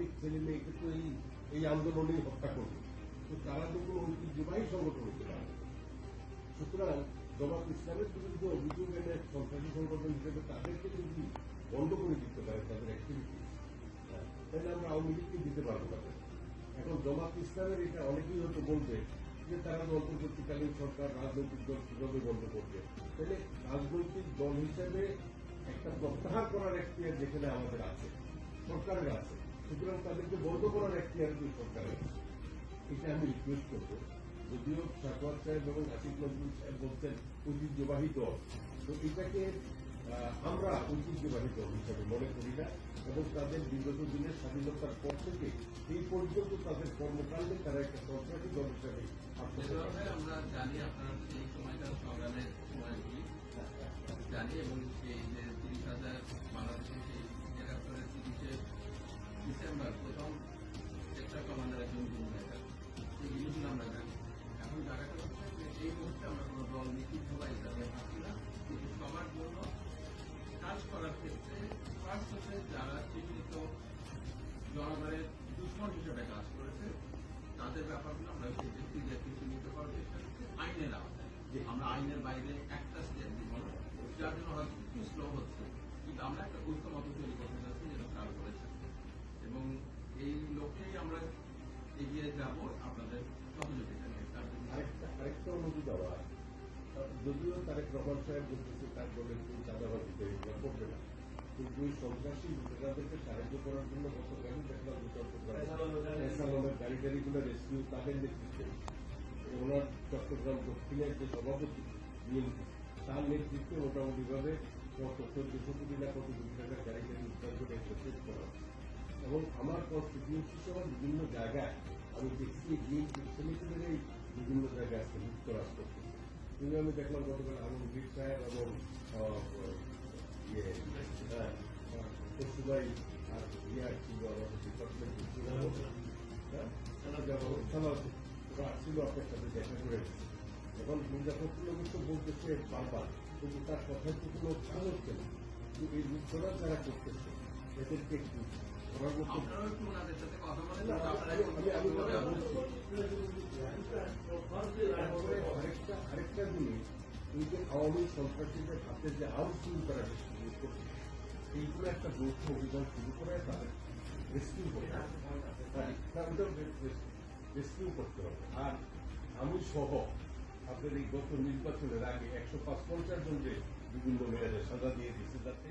শতাধিক ছেলে মেয়েকে তো এই এই আন্দোলনেই হত্যা করবে। তো তারা তো কোনো ঐতিহ্যবাহী সংগঠন হতে পারে সুতরাং জমাত ইসলামের বিরুদ্ধে অভিযোগ এনে সন্ত্রাসী সংগঠন হিসেবে তাদেরকে যদি বন্ধ করে দিতে পারে, তাদের অ্যাক্টিভিটি তাহলে আমরা আওয়ামী লীগকে দিতে পারব না। এখন জমাত ইসলামের এটা অনেকেই হয়তো বলবে যে তারা অন্তর্বর্তীকালীন সরকার, রাজনৈতিক দল কীভাবে বন্ধ করবে? তাহলে রাজনৈতিক দল হিসেবে একটা প্রত্যাহার করার এখতিয়ার যেখানে আমাদের আছে, সরকারের আছে। সুতরাং তাদেরকে বন্ধ করার এখতিয়ার কিন্তু সরকারের এটা আমি রিকোয়েস্ট করব। যদিও সাকওয়াত সাহেব এবং আসিফ নজরুল সাহেব বলছেন ঐতিহ্যবাহী দল। তো এটাকে আমরা ঐতিহ্যবাহী দল হিসাবে মনে করি না এবং তাদের বিগত দিনের স্বাধীনতার পর থেকে এই পর্যন্ত তাদের কর্মকাণ্ডে তারা একটা সরকারি দল হিসাবে আমরা জানি আপনার সেই সময়কার সংগ্রামের সময়গুলি জানি এবং সেই যে তিরিশ হাজার বাংলাদেশের সেই একাত্তরের তিরিশে ডিসেম্বর প্রথম সেক্টর কমান্ডার একজন গুম হয়ে যান সেই জিনিসগুলো এখন জায়গাটা হচ্ছে যে এই মুহূর্তে আমরা কোনো দল নীতি সভা হিসাবে থাকি না কিন্তু সবার জন্য কাজ করার ক্ষেত্রে ফার্স্ট হচ্ছে যারা চিহ্নিত জনগণের দুশ্মন হিসেবে কাজ করেছে তাদের ব্যাপারগুলো আমরা সেই ব্যক্তিদেরকে চিহ্নিত করার চেষ্টা করছি আইনের আওতায়। আমরা আইনের বাইরে একটা স্টেপ দিব যার জন্য হয়তো একটু স্লো হচ্ছে কিন্তু আমরা একটা ঐক্যমত তৈরি করতে চাচ্ছি যেটা কাজ করেছে এবং এই লক্ষ্যেই আমরা এগিয়ে যাব আপনাদের সহযোগিতা নিয়ে তার জন্য আরেকটা আরেকটা দেওয়া যদিও তারেক রহমান সাহেব বলতেছে তার দলের কেউ চাঁদাবাজিতে এগুলো করবে না। কিন্তু ওই সন্ত্রাসী লুটেরাদেরকে সাহায্য করার জন্য গতকালই দেখলাম যে চট্টগ্রাম গাড়ি গাড়িগুলো রেস্কিউ তাদের নেতৃত্বে। ওনার চট্টগ্রাম দক্ষিণের যে সভাপতি বিএনপি তার নেতৃত্বে মোটামুটিভাবে কত চোদ্দশো কোটি না কত কোটি টাকার গাড়ি গাড়ি উদ্ধার করে শেষ করা। এবং আমার কনস্টিটিউন্সি সহ বিভিন্ন জায়গায় আমি বিভিন্ন জায়গায় করতেছে কিন্তু আমি দেখলাম গতকাল আলম গির সাহেব এবং ইয়ে হ্যাঁ, পশুবাই আর ইয়ে ছিল। ডিপার্টমেন্ট হ্যাঁ আসছিল আপনার সাথে দেখা করে। গেছে। এখন মির্জাফরুল অবশ্য বলতেছে বারবার কিন্তু তার কথায় তো কোনো কাজ হচ্ছে না। কিন্তু এই যুদ্ধরা যারা করতেছে এদেরকে আরেকটা জিনিস এই যে আওয়ামী সন্ত্রাসীদের হাতে যে শুরু করা এইগুলো একটা যৌথ অভিযান শুরু করে তাদের রেস্কিউ করতে হবে করতে হবে আর আমি সহ আপনার এই গত নির্বাচনের আগে একশো পাঁচ পঞ্চাশ জন যে বিভিন্ন মেয়াদে সাজা দিয়ে দিচ্ছে তাতে